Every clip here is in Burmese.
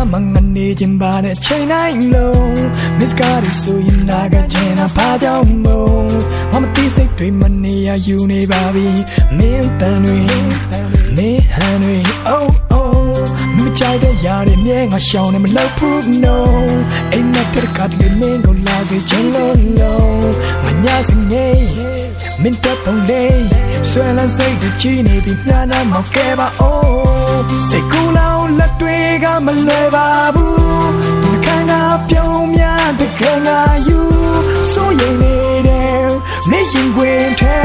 င်းဖေးနာမငနေခြင်းပါတဲ့ချိန်တိုင်းလုံး Miss ကားရဆိုရင်နာကချင်တာဘာကြောင့်မို့မမသိစိတ်တွေမနေရယူနေပါပြီမင်းတန်တွေမင်းဟန်တွေ oh oh မကြိုက်တဲ့ຢာတွေမြဲငါရှောင်းနေမလို့ဘူး no အိမ်မက်တဲ့ကတ်လေးမင်းကိုလာစေချင်လို့လုံးမညာစငယ်မင်းတပ်ပုံလေးဆွဲလန်းစိတ်တွေကြီးနေပြီညာနာမောက်ကဲပါ oh စိတ်ကူးလောင်လက် တွေကမလွယ်ပါဘူးဒီခန္ဓာပြုံးများတကယ်ငါယူစိုးရိမ်နေတဲ့နေရင်ခွင်ထဲ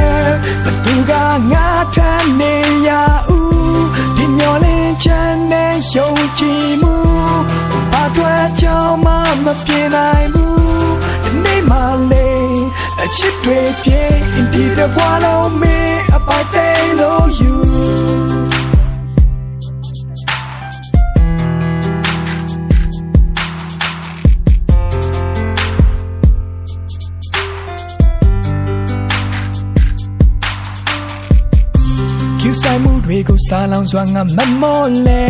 ဘသူကငါထမ်းနေရဦးဒီမျောလင်းချမ်းနဲ့ယုံကြည်မှုဘာတွေ့ကြောင့်မှမပြေနိုင်ဘူးဒီနေ့မှလေးအချစ်တွေပြေဒီတဲ့ဘဝလုံး ကျူဆိုင်မှုတွေကိုစားလောင်စွာငါမမောလဲ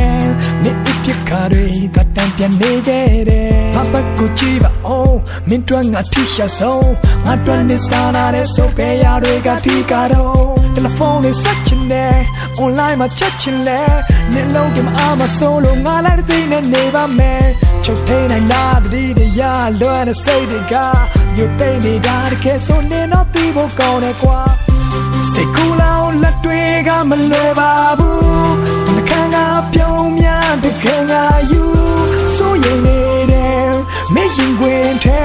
မင်းအဖြစ်ခါတွေတတန်ပြန်နေခဲ့တယ်မပတ်ကိုကြည့်ပါအောင်မင်းတို့ငါထိရှာဆုံးငါတို့နေစားလာတဲ့စုပ်ပဲရတွေကဒီကတော့တယ်လီဖုန်းနဲ့ဆက်ချင်တယ် online မှာချက်ချင်လဲနေလုံးကမအားမဆုံးလို့ငါလည်းတသိနေနေပါမယ်ချုပ်ထိန်နိုင်လားတတိတရလွမ်းတဲ့စိတ်တွေကမြို့သိနေတာတကယ်ဆိုနေတော့ပြီးဖို့ကောင်းတယ်ကွာစိတ်ကူးလောင် လက်တွေကမလွယ်ပါဘူးနှခမ်းကပြုံးများတကယ်ငါယူစိုးရိမ်နေတဲ့မင်းရင်ခွင်ထဲ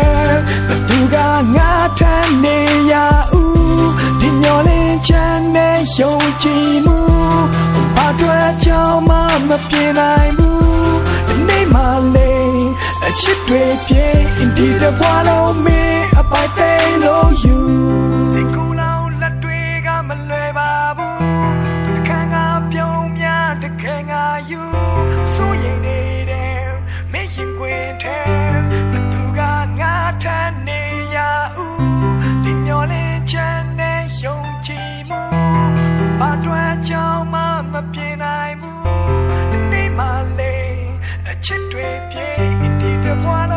ဘသူကငါထမ်းနေရဦးဒီမျောလင်းချမ်းနဲ့ယုံကြည်မှုဘာတွေ့ကြောင့်မှမပြေနိုင်ဘူးဒီနေ့မှလေးအချစ်တွေပြေဒီတဲ့ဘဝလုံး ဒီမျောလင်းချမ်းနဲ့ယုံကြည်မှုဘာတွေ့ကြောင်းမှမပြေနိုင်ဘူးဒီနေ့မှလေအချစ်တွေပြေဒီတဘွား